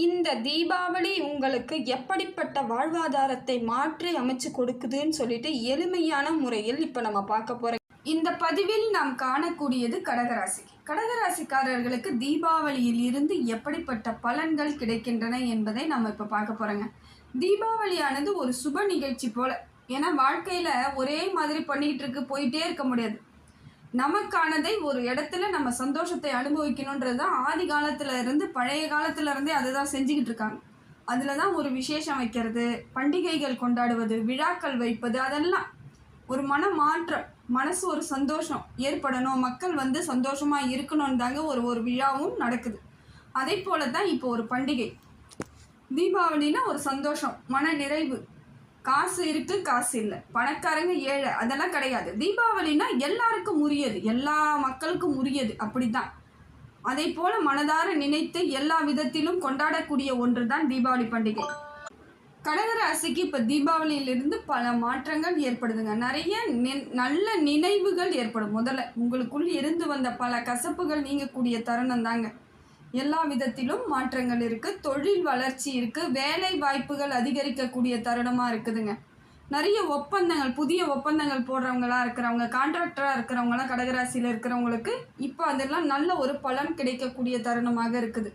இந்த தீபாவளி உங்களுக்கு எப்படிப்பட்ட வாழ்வாதாரத்தை மாற்றி அமைச்சு கொடுக்குதுன்னு சொல்லிட்டு எளிமையான முறையில் இப்போ நம்ம பார்க்க போகிறோம் இந்த பதிவில் நாம் காணக்கூடியது கடகராசி. கடகராசிக்காரர்களுக்கு தீபாவளியில் இருந்து எப்படிப்பட்ட பலன்கள் கிடைக்கின்றன என்பதை நம்ம இப்போ பார்க்க போகிறோங்க தீபாவளியானது ஒரு சுப நிகழ்ச்சி போல. ஏன்னா வாழ்க்கையில் ஒரே மாதிரி பண்ணிகிட்டு இருக்கு போயிட்டே இருக்க முடியாது. நமக்கானதை ஒரு இடத்துல நம்ம சந்தோஷத்தை அனுபவிக்கணுன்றது தான் ஆதி காலத்துல இருந்து பழைய காலத்துல இருந்தே அதை தான் செஞ்சுக்கிட்டு இருக்காங்க. அதில் தான் ஒரு விசேஷம் வைக்கிறது பண்டிகைகள் கொண்டாடுவது விழாக்கள் வைப்பது அதெல்லாம் ஒரு மன மாற்றம் மனசு ஒரு சந்தோஷம் ஏற்படணும் மக்கள் வந்து சந்தோஷமாக இருக்கணும் தாங்க ஒரு ஒரு விழாவும் நடக்குது. அதே போல தான் இப்போ ஒரு பண்டிகை. தீபாவளினா ஒரு சந்தோஷம் மன நிறைவு காசு இருக்கு காசு இல்லை. பணக்காரங்க ஏழை அதெல்லாம் கிடையாது. தீபாவளினா எல்லாருக்கும் உரியது. எல்லா மக்களுக்கும் உரியது. அப்படிதான் அதே போல மனதார நினைத்து எல்லா விதத்திலும் கொண்டாடக்கூடிய ஒன்று தான் தீபாவளி பண்டிகை. கடகராசிக்கு இப்போ தீபாவளியிலிருந்து பல மாற்றங்கள் ஏற்படுதுங்க. நிறைய நல்ல நினைவுகள் ஏற்படும். முதல்ல உங்களுக்குள் இருந்து வந்த பல கசப்புகள் நீங்கக்கூடிய தருணம் தாங்க எல்லா விதத்திலும் மாற்றங்கள் இருக்குது தொழில் வளர்ச்சி இருக்குது வேலை வாய்ப்புகள் அதிகரிக்கக்கூடிய தருணமாக இருக்குதுங்க. நிறைய ஒப்பந்தங்கள் புதிய ஒப்பந்தங்கள் போடுறவங்களா இருக்கிறவங்க கான்ட்ராக்டராக இருக்கிறவங்களாம் கடகராசியில் இருக்கிறவங்களுக்கு இப்போ அதெல்லாம் நல்ல ஒரு பலன் கிடைக்கக்கூடிய தருணமாக இருக்குது.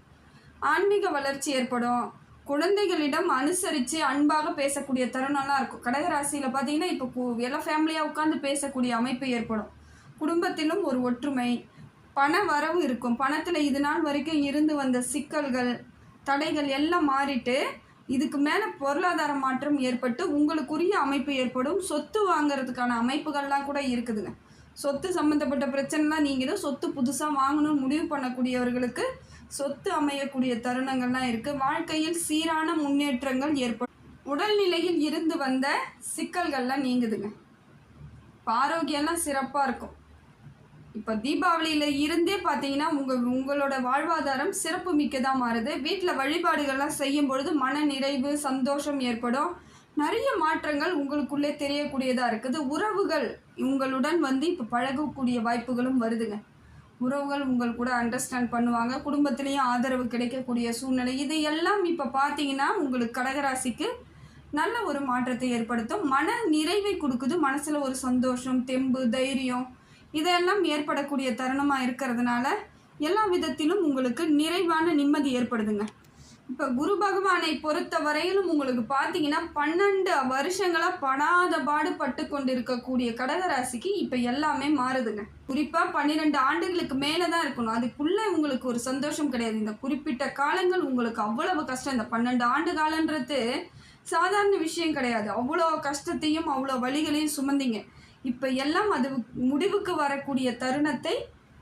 ஆன்மீக வளர்ச்சி ஏற்படும். குழந்தைகளிடம் அனுசரித்து அன்பாக பேசக்கூடிய தருணம்லாம் இருக்கும். கடகராசியில் பார்த்தீங்கன்னா இப்போ எல்லாம் எல்லா ஃபேமிலியாக உட்காந்து பேசக்கூடிய அமைப்பு ஏற்படும். குடும்பத்திலும் ஒரு ஒற்றுமை பண வரவு இருக்கும். பணத்தில் இது நாள் வரைக்கும் இருந்து வந்த சிக்கல்கள் தடைகள் எல்லாம் மாறிட்டு இதுக்கு மேலே பொருளாதார மாற்றம் ஏற்பட்டு உங்களுக்குரிய அமைப்பு ஏற்படும். சொத்து வாங்கிறதுக்கான அமைப்புகள்லாம் கூட இருக்குதுங்க. சொத்து சம்மந்தப்பட்ட பிரச்சனைலாம் நீங்களும் சொத்து புதுசாக வாங்கணும்னு முடிவு பண்ணக்கூடியவர்களுக்கு சொத்து அமையக்கூடிய தருணங்கள்லாம் இருக்குது வாழ்க்கையில் சீரான முன்னேற்றங்கள் ஏற்படும். உடல்நிலையில் இருந்து வந்த சிக்கல்கள்லாம் நீங்குதுங்க. இப்போ ஆரோக்கியம்லாம் சிறப்பாக இருக்கும். இப்போ தீபாவளியில் இருந்தே பார்த்தீங்கன்னா உங்கள் உங்களோட வாழ்வாதாரம் சிறப்பு மிக்கதாக மாறுது. வீட்டில் வழிபாடுகள்லாம் செய்யும் பொழுது மன நிறைவு சந்தோஷம் ஏற்படும். நிறைய மாற்றங்கள் உங்களுக்குள்ளே தெரியக்கூடியதாக இருக்குது. உறவுகள் உங்களுடன் வந்து இப்போ பழகக்கூடிய வாய்ப்புகளும் வருதுங்க. உறவுகள் உங்கள் கூட அண்டர்ஸ்டாண்ட் பண்ணுவாங்க. குடும்பத்திலையும் ஆதரவு கிடைக்கக்கூடிய சூழ்நிலை. இது எல்லாம் இப்போ பார்த்தீங்கன்னா உங்களுக்கு கடகராசிக்கு நல்ல ஒரு மாற்றத்தை ஏற்படுத்தும். மன நிறைவை கொடுக்குது. மனசில் ஒரு சந்தோஷம் தெம்பு தைரியம் இதையெல்லாம் ஏற்படக்கூடிய தருணமாக இருக்கிறதுனால எல்லா விதத்திலும் உங்களுக்கு நிறைவான நிம்மதி ஏற்படுதுங்க. இப்போ குரு பகவானை பொறுத்த வரையிலும் உங்களுக்கு பார்த்தீங்கன்னா பன்னெண்டு வருஷங்களாக படாத பாடுபட்டு கொண்டு இருக்கக்கூடிய கடகராசிக்கு இப்போ எல்லாமே மாறுதுங்க. குறிப்பாக பன்னிரெண்டு ஆண்டுகளுக்கு மேலே தான் இருக்கணும். அதுக்குள்ளே உங்களுக்கு ஒரு சந்தோஷம் கிடையாது. இந்த குறிப்பிட்ட காலங்கள் உங்களுக்கு அவ்வளவு கஷ்டம். இந்த பன்னெண்டு ஆண்டு காலன்றது சாதாரண விஷயம் கிடையாது. அவ்வளோ கஷ்டத்தையும் அவ்வளோ வழிகளையும் சுமந்தீங்க. இப்போ எல்லாம் அது முடிவுக்கு வரக்கூடிய தருணத்தை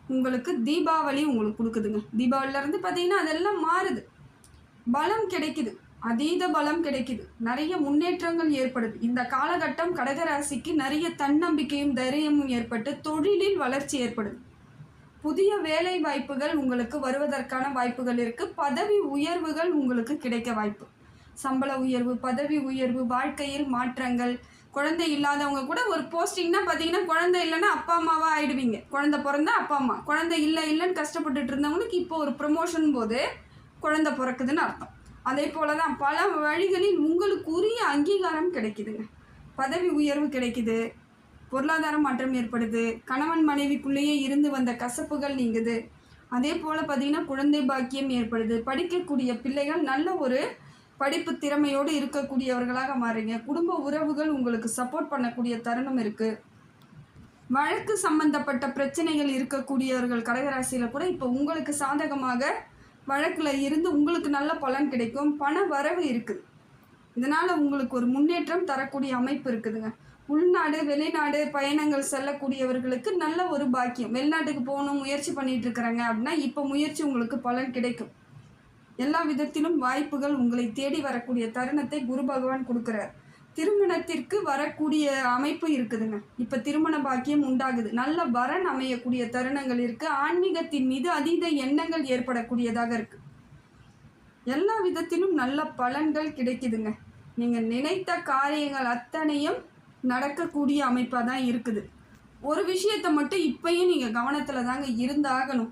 உங்களுக்கு தீபாவளி உங்களுக்கு கொடுக்குதுங்க. தீபாவளிலேருந்து பார்த்தீங்கன்னா அதெல்லாம் மாறுது. பலம் கிடைக்குது. அதீத பலம் கிடைக்குது. நிறைய முன்னேற்றங்கள் ஏற்படுது. இந்த காலகட்டம் கடகராசிக்கு நிறைய தன்னம்பிக்கையும் தைரியமும் ஏற்பட்டு தொழிலில் வளர்ச்சி ஏற்படுது. புதிய வேலை வாய்ப்புகள் உங்களுக்கு வருவதற்கான வாய்ப்புகள் இருக்குது பதவி உயர்வுகள் உங்களுக்கு கிடைக்க வாய்ப்பு. சம்பள உயர்வு பதவி உயர்வு வாழ்க்கையில் மாற்றங்கள் குழந்தை இல்லாதவங்க கூட ஒரு போஸ்டிங்னா பார்த்தீங்கன்னா குழந்தை இல்லைன்னா அப்பா அம்மாவா ஆயிடுவீங்க. குழந்தை பிறந்தா அப்பா அம்மா. குழந்தை இல்லை இல்லைன்னு கஷ்டப்பட்டுட்டு இருந்தவங்களுக்கு இப்போ ஒரு ப்ரொமோஷன் போது குழந்தை பிறக்குதுன்னு அர்த்தம். அதே போல தான் பல வழிகளில் உங்களுக்கு உரிய அங்கீகாரம் கிடைக்குதுங்க. பதவி உயர்வு கிடைக்குது. பொருளாதார மாற்றம் ஏற்படுது. கணவன் மனைவிக்குள்ளேயே இருந்து வந்த கசப்புகள் நீங்குது. அதே போல் பார்த்தீங்கன்னா குழந்தை பாக்கியம் ஏற்படுது. படிக்கக்கூடிய பிள்ளைகள் நல்ல ஒரு படிப்பு திறமையோடு இருக்கக்கூடியவர்களாக மாறுறீங்க. குடும்ப உறவுகள் உங்களுக்கு சப்போர்ட் பண்ணக்கூடிய தருணம் இருக்குது வழக்கு சம்பந்தப்பட்ட பிரச்சனைகள் இருக்கக்கூடியவர்கள் கடகராசியில் கூட இப்போ உங்களுக்கு சாதகமாக வழக்கில் இருந்து உங்களுக்கு நல்ல பலன் கிடைக்கும். பண வரவு இருக்குது இதனால் உங்களுக்கு ஒரு முன்னேற்றம் தரக்கூடிய அமைப்பு இருக்குதுங்க. உள்நாடு வெளிநாடு பயணங்கள் செல்லக்கூடியவர்களுக்கு நல்ல ஒரு பாக்கியம். வெளிநாட்டுக்கு போகணும் முயற்சி பண்ணிகிட்டு இருக்கிறாங்க அப்படின்னா இப்போ முயற்சி உங்களுக்கு பலன் கிடைக்கும். எல்லா விதத்திலும் வாய்ப்புகள் உங்களை தேடி வரக்கூடிய தருணத்தை குரு பகவான் கொடுக்குறார். திருமணத்திற்கு வரக்கூடிய அமைப்பு இருக்குதுங்க. இப்போ திருமண பாக்கியம் உண்டாகுது. நல்ல வரன் அமையக்கூடிய தருணங்கள் இருக்குது ஆன்மீகத்தின் மீது அதீத எண்ணங்கள் ஏற்படக்கூடியதாக இருக்குது எல்லா விதத்திலும் நல்ல பலன்கள் கிடைக்குதுங்க. நீங்கள் நினைத்த காரியங்கள் அத்தனையும் நடக்கக்கூடிய அமைப்பாக தான் இருக்குது. ஒரு விஷயத்தை மட்டும் இப்பயும் நீங்கள் கவனத்தில் தாங்க இருந்தாகணும்.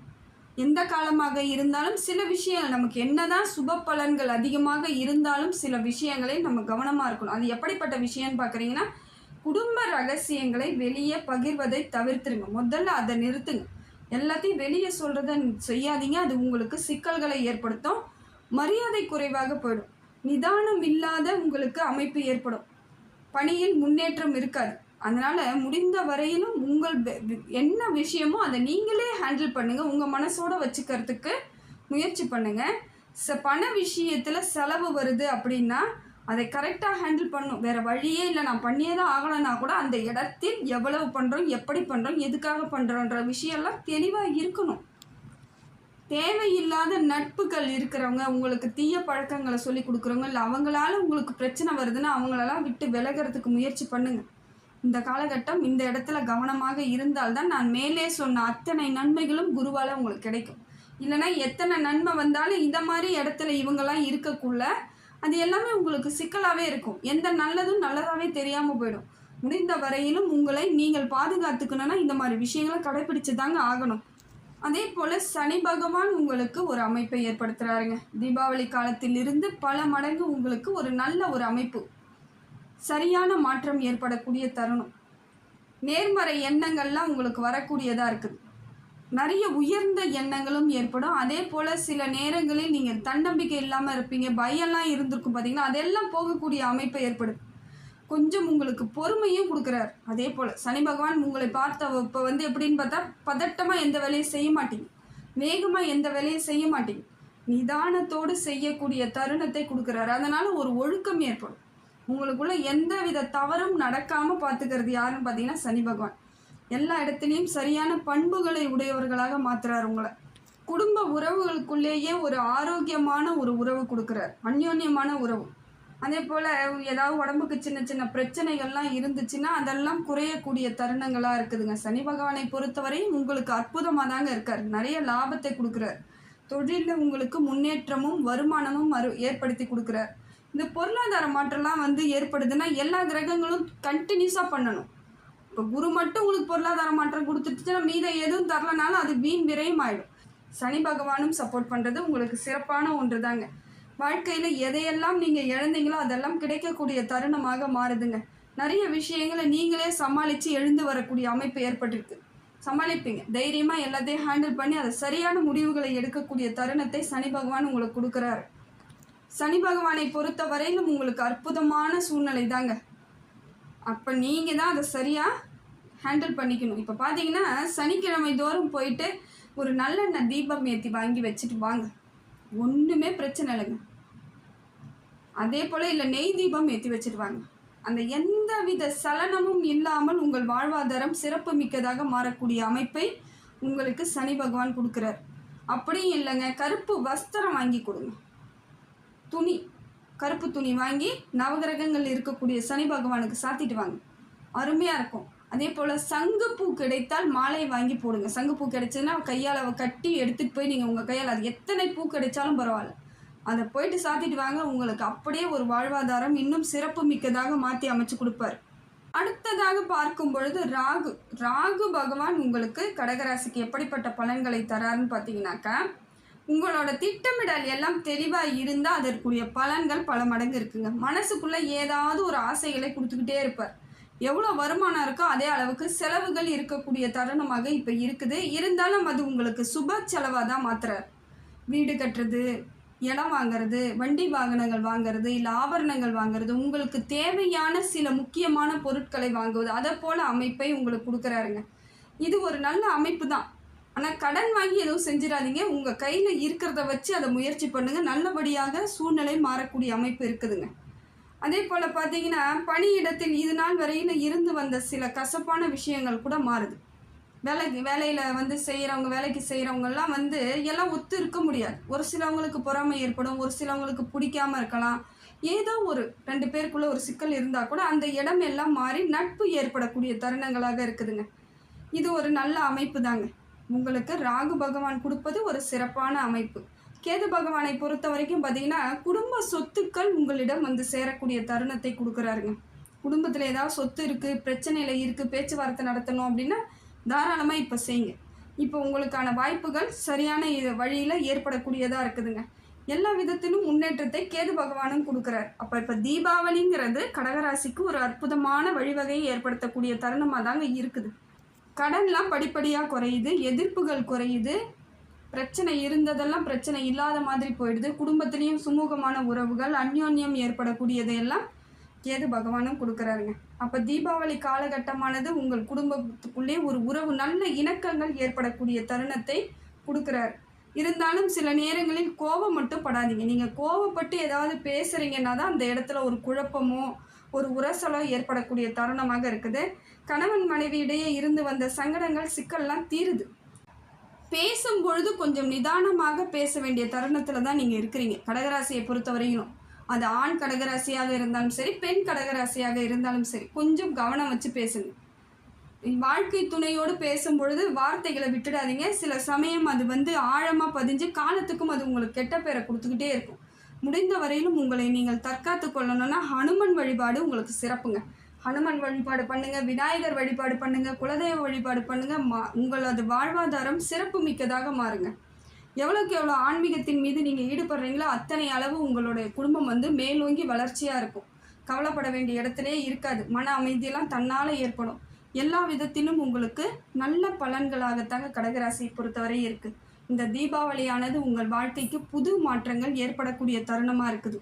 எந்த காலமாக இருந்தாலும் சில விஷயங்கள் நமக்கு என்னதான் சுப பலன்கள் அதிகமாக இருந்தாலும் சில விஷயங்களை நம்ம கவனமாக இருக்கணும். அது எப்படிப்பட்ட விஷயம்னு பார்க்குறீங்கன்னா குடும்ப ரகசியங்களை வெளியே பகிர்வதை தவிர்த்துருங்க. முதல்ல அதை நிறுத்துங்க. எல்லாத்தையும் வெளியே சொல்கிறத செய்யாதீங்க. அது உங்களுக்கு சிக்கல்களை ஏற்படுத்தும். மரியாதை குறைவாக போயிடும். நிதானம் இல்லாத உங்களுக்கு அமைப்பு ஏற்படும். பணியில் முன்னேற்றம் இருக்காது. அதனால் முடிந்த வரையிலும் உங்கள் என்ன விஷயமோ அதை நீங்களே ஹேண்டில் பண்ணுங்கள் உங்கள் மனசோட வச்சுக்கிறதுக்கு முயற்சி பண்ணுங்கள் ச பண விஷயத்தில் செலவு வருது அப்படின்னா அதை கரெக்டாக ஹேண்டில் பண்ணணும். வேறு வழியே இல்லை. நான் பண்ணியே தான் ஆகலைன்னா கூட அந்த இடத்தில் எவ்வளவு பண்ணுறோம் எப்படி பண்ணுறோம் எதுக்காக பண்ணுறோன்ற விஷயம்லாம் தெளிவாக இருக்கணும். தேவையில்லாத நட்புகள் இருக்கிறவங்க உங்களுக்கு தீய பழக்கங்களை சொல்லி கொடுக்குறவங்க இல்லை அவங்களால உங்களுக்கு பிரச்சனை வருதுன்னா அவங்களெல்லாம் விட்டு விலகிறதுக்கு முயற்சி பண்ணுங்கள் இந்த காலகட்டம் இந்த இடத்துல கவனமாக இருந்தால்தான் நான் மேலே சொன்ன அத்தனை நன்மைகளும் குருவால் உங்களுக்கு கிடைக்கும். இல்லைன்னா எத்தனை நன்மை வந்தாலும் இந்த மாதிரி இடத்துல இவங்கெல்லாம் இருக்கக்குள்ள அது எல்லாமே உங்களுக்கு சிக்கலாகவே இருக்கும். எந்த நல்லதும் நல்லதாகவே தெரியாமல் போயிடும். முடிந்த வரையிலும் உங்களை நீங்கள் பாதுகாத்துக்கணும்னா இந்த மாதிரி விஷயங்களை கடைபிடிச்சு தாங்க ஆகணும். அதே போல் சனி பகவான் உங்களுக்கு ஒரு அமைப்பை ஏற்படுத்துகிறாருங்க தீபாவளி காலத்தில் இருந்து பல மடங்கு உங்களுக்கு ஒரு நல்ல ஒரு அமைப்பு. சரியான மாற்றம் ஏற்படக்கூடிய தருணம். நேர்மறை எண்ணங்கள்லாம் உங்களுக்கு வரக்கூடியதாக இருக்குது. நிறைய உயர்ந்த எண்ணங்களும் ஏற்படும். அதே போல் சில நேரங்களில் நீங்கள் தன்னம்பிக்கை இல்லாமல் இருப்பீங்க. பயம்லாம் இருந்திருக்கும் பார்த்தீங்கன்னா அதெல்லாம் போகக்கூடிய அமைப்பை ஏற்படுது. கொஞ்சம் உங்களுக்கு பொறுமையும் கொடுக்குறார். அதே போல் சனி பகவான் உங்களை பார்த்த இப்போ வந்து எப்படின்னு பார்த்தா பதட்டமாக எந்த வேலையும் செய்ய மாட்டீங்க. வேகமாக எந்த வேலையும் செய்ய மாட்டீங்க. நிதானத்தோடு செய்யக்கூடிய தருணத்தை கொடுக்குறாரு. அதனால் ஒரு ஒழுக்கம் ஏற்படும். உங்களுக்குள்ள எந்த வித தவறும் நடக்காமல் பார்த்துக்கிறது யாருன்னு பார்த்தீங்கன்னா சனி பகவான். எல்லா இடத்துலையும் சரியான பண்புகளை உடையவர்களாக மாற்றுறார் உங்களை. குடும்ப உறவுகளுக்குள்ளேயே ஒரு ஆரோக்கியமான ஒரு உறவு கொடுக்குறார். அந்யோன்யமான உறவு. அதே போல் ஏதாவது உடம்புக்கு சின்ன சின்ன பிரச்சனைகள்லாம் இருந்துச்சுன்னா அதெல்லாம் குறையக்கூடிய தருணங்களாக இருக்குதுங்க. சனி பகவானை பொறுத்தவரையும் உங்களுக்கு அற்புதமாக தாங்க இருக்கார். நிறைய லாபத்தை கொடுக்குறார். தொழிலில் உங்களுக்கு முன்னேற்றமும் வருமானமும் அரு ஏற்படுத்தி கொடுக்குறார். இந்த பொருளாதார மாற்றம்லாம் வந்து ஏற்படுதுன்னா எல்லா கிரகங்களும் கண்டினியூஸாக பண்ணணும். இப்போ குரு மட்டும் உங்களுக்கு பொருளாதார மாற்றம் கொடுத்துட்டுச்சுன்னா மீதம் எதுவும் தரலனாலும் அது வீண் விரையும் ஆயிடும். சனி பகவானும் சப்போர்ட் பண்ணுறது உங்களுக்கு சிறப்பான ஒன்று தாங்க வாழ்க்கையில் எதையெல்லாம் நீங்கள் இழந்தீங்களோ அதெல்லாம் கிடைக்கக்கூடிய தருணமாக மாறுதுங்க. நிறைய விஷயங்களை நீங்களே சமாளித்து எழுந்து வரக்கூடிய அமைப்பு ஏற்பட்டிருக்கு. சமாளிப்பீங்க. தைரியமாக எல்லாத்தையும் ஹேண்டில் பண்ணி அதை சரியான முடிவுகளை எடுக்கக்கூடிய தருணத்தை சனி பகவான் உங்களுக்கு கொடுக்குறாரு. சனி பகவானை பொறுத்த வரையிலும் உங்களுக்கு அற்புதமான சூழ்நிலை தாங்க அப்போ நீங்கள் தான் அதை சரியாக ஹேண்டில் பண்ணிக்கணும். இப்போ பார்த்தீங்கன்னா சனிக்கிழமை தோறும் போயிட்டு ஒரு நல்லெண்ணெய் தீபம் ஏற்றி வாங்கி வச்சுட்டு வாங்க. ஒன்றுமே பிரச்சனை இல்லைங்க. அதே போல் இல்லை நெய் தீபம் ஏற்றி வச்சுட்டு வாங்க. அந்த எந்த வித சலனமும் இல்லாமல் உங்கள் வாழ்வாதாரம் சிறப்பு மிக்கதாக மாறக்கூடிய அமைப்பை உங்களுக்கு சனி பகவான் கொடுக்குறார். அப்படியும் இல்லைங்க கருப்பு வஸ்திரம் வாங்கி கொடுங்க. துணி கருப்பு துணி வாங்கி நவகிரகங்கள் இருக்கக்கூடிய சனி பகவானுக்கு சாத்திட்டு வாங்க. அருமையாக இருக்கும். அதே போல் சங்குப்பூ கிடைத்தால் மாலை வாங்கி போடுங்க. சங்குப்பூ கிடைச்சதுன்னா கையால் கட்டி எடுத்துகிட்டு போய் நீங்கள் உங்கள் கையால் அது எத்தனை பூ கிடைச்சாலும் பரவாயில்ல. அதை போயிட்டு சாத்திட்டு வாங்க. உங்களுக்கு அப்படியே ஒரு வாழ்வாதாரம் இன்னும் சிறப்பு மிக்கதாக மாற்றி அமைச்சு கொடுப்பார். அடுத்ததாக பார்க்கும் பொழுது ராகு. ராகு பகவான் உங்களுக்கு கடகராசிக்கு எப்படிப்பட்ட பலன்களை தராருன்னு பார்த்தீங்கன்னாக்கா உங்களோட திட்டமிடல் எல்லாம் தெளிவாக இருந்தால் அதற்குரிய பலன்கள் பல மடங்கு இருக்குங்க. மனசுக்குள்ளே ஏதாவது ஒரு ஆசைகளை கொடுத்துக்கிட்டே இருப்பார். எவ்வளோ வருமானம் இருக்கோ அதே அளவுக்கு செலவுகள் இருக்கக்கூடிய தருணமாக இப்போ இருக்குது. இருந்தாலும் அது உங்களுக்கு சுப செலவாக தான் மாத்துறார். வீடு கட்டுறது இடம் வாங்குறது வண்டி வாகனங்கள் வாங்குறது இல்லை ஆபரணங்கள் வாங்குறது உங்களுக்கு தேவையான சில முக்கியமான பொருட்களை வாங்குவது அதை போல் அமைப்பை உங்களுக்கு கொடுக்குறாருங்க. இது ஒரு நல்ல அமைப்பு தான். ஆனால் கடன் வாங்கி எதுவும் செஞ்சிடாதீங்க. உங்கள் கையில் இருக்கிறத வச்சு அதை முயற்சி பண்ணுங்கள் நல்லபடியாக சூழ்நிலை மாறக்கூடிய அமைப்பு இருக்குதுங்க. அதே போல் பார்த்தீங்கன்னா பணியிடத்தில் இது நாள் வரையில் இருந்து வந்த சில கசப்பான விஷயங்கள் கூட மாறுது. வேலைக்கு வேலையில் வந்து செய்கிறவங்க வேலைக்கு செய்கிறவங்கெல்லாம் வந்து எல்லாம் ஒத்து இருக்க முடியாது. ஒரு சிலவங்களுக்கு பொறாமை ஏற்படும். ஒரு சிலவங்களுக்கு பிடிக்காம இருக்கலாம். ஏதோ ஒரு ரெண்டு பேருக்குள்ள ஒரு சிக்கல் இருந்தால் கூட அந்த இடம் எல்லாம் மாறி நட்பு ஏற்படக்கூடிய தருணங்களாக இருக்குதுங்க. இது ஒரு நல்ல அமைப்பு தாங்க. உங்களுக்கு ராகு பகவான் கொடுப்பது ஒரு சிறப்பான அமைப்பு. கேது பகவானை பொறுத்த வரைக்கும் பார்த்தீங்கன்னா குடும்ப சொத்துக்கள் உங்களிடம் வந்து சேரக்கூடிய தருணத்தை கொடுக்குறாருங்க. குடும்பத்தில் ஏதாவது சொத்து இருக்குது பிரச்சனையில் இருக்குது பேச்சுவார்த்தை நடத்தணும் அப்படின்னா தாராளமாக இப்போ செய்யுங்க. இப்போ உங்களுக்கான வாய்ப்புகள் சரியான வழியில் ஏற்படக்கூடியதாக இருக்குதுங்க. எல்லா விதத்திலும் முன்னேற்றத்தை கேது பகவானும் கொடுக்குறார். அப்போ இப்போ தீபாவளிங்கிறது கடகராசிக்கு ஒரு அற்புதமான வழிவகையை ஏற்படுத்தக்கூடிய தருணமாக தாங்க இருக்குது. கடன்லாம் படிப்படியாக குறையுது எதிர்ப்புகள் குறையுது. பிரச்சனை இருந்ததெல்லாம் பிரச்சனை இல்லாத மாதிரி போயிடுது. குடும்பத்துலேயும் சுமூகமான உறவுகள் அந்யோன்யம் ஏற்படக்கூடியதையெல்லாம் கேது பகவானும் கொடுக்குறாருங்க. அப்போ தீபாவளி காலகட்டமானது உங்கள் குடும்பத்துக்குள்ளே ஒரு உறவு நல்ல இணக்கங்கள் ஏற்படக்கூடிய தருணத்தை கொடுக்குறாரு. இருந்தாலும் சில நேரங்களில் கோபம் மட்டும் படாதீங்க. நீங்கள் கோபப்பட்டு ஏதாவது பேசுகிறீங்கன்னா தான் அந்த இடத்துல ஒரு குழப்பமோ ஒரு உரசலோ ஏற்படக்கூடிய தருணமாக இருக்குது. கணவன் மனைவி இடையே இருந்து வந்த சங்கடங்கள் சிக்கல்லாம் தீருது. பேசும் பொழுது கொஞ்சம் நிதானமாக பேச வேண்டிய தருணத்தில் தான் நீங்கள் இருக்கிறீங்க. கடகராசியை பொறுத்தவரையிலும். அது ஆண் கடகராசியாக இருந்தாலும் சரி பெண் கடகராசியாக இருந்தாலும் சரி கொஞ்சம் கவனம் வச்சு பேசுங்க. வாழ்க்கை துணையோடு பேசும் பொழுது வார்த்தைகளை விட்டுடாதீங்க. சில சமயம் அது வந்து ஆழமாக பதிஞ்சு காலத்துக்கும் அது உங்களுக்கு கெட்ட பேரை கொடுத்துக்கிட்டே இருக்கும். முடிந்த வரையிலும் உங்களை நீங்கள் தற்காத்து கொள்ளணும்னா ஹனுமன் வழிபாடு உங்களுக்கு சிறப்புங்க. ஹனுமன் வழிபாடு பண்ணுங்க விநாயகர் வழிபாடு பண்ணுங்க குலதெய்வ வழிபாடு பண்ணுங்க மா உங்களது வாழ்வாதாரம் சிறப்பு மிக்கதாக மாறுங்க. எவ்வளோக்கு எவ்வளோ ஆன்மீகத்தின் மீது நீங்கள் ஈடுபடுறீங்களோ அத்தனை அளவு உங்களுடைய குடும்பம் வந்து மேலோங்கி வளர்ச்சியாக இருக்கும். கவலைப்பட வேண்டிய இடத்துலே இருக்காது. மன அமைதியெல்லாம் தன்னால் ஏற்படும். எல்லா விதத்திலும் உங்களுக்கு நல்ல பலன்களாகத்தாங்க கடகராசியை பொறுத்தவரை இருக்குது இந்த தீபாவளியானது உங்கள் வாழ்க்கைக்கு புது மாற்றங்கள் ஏற்படக்கூடிய தருணமாக இருக்குது.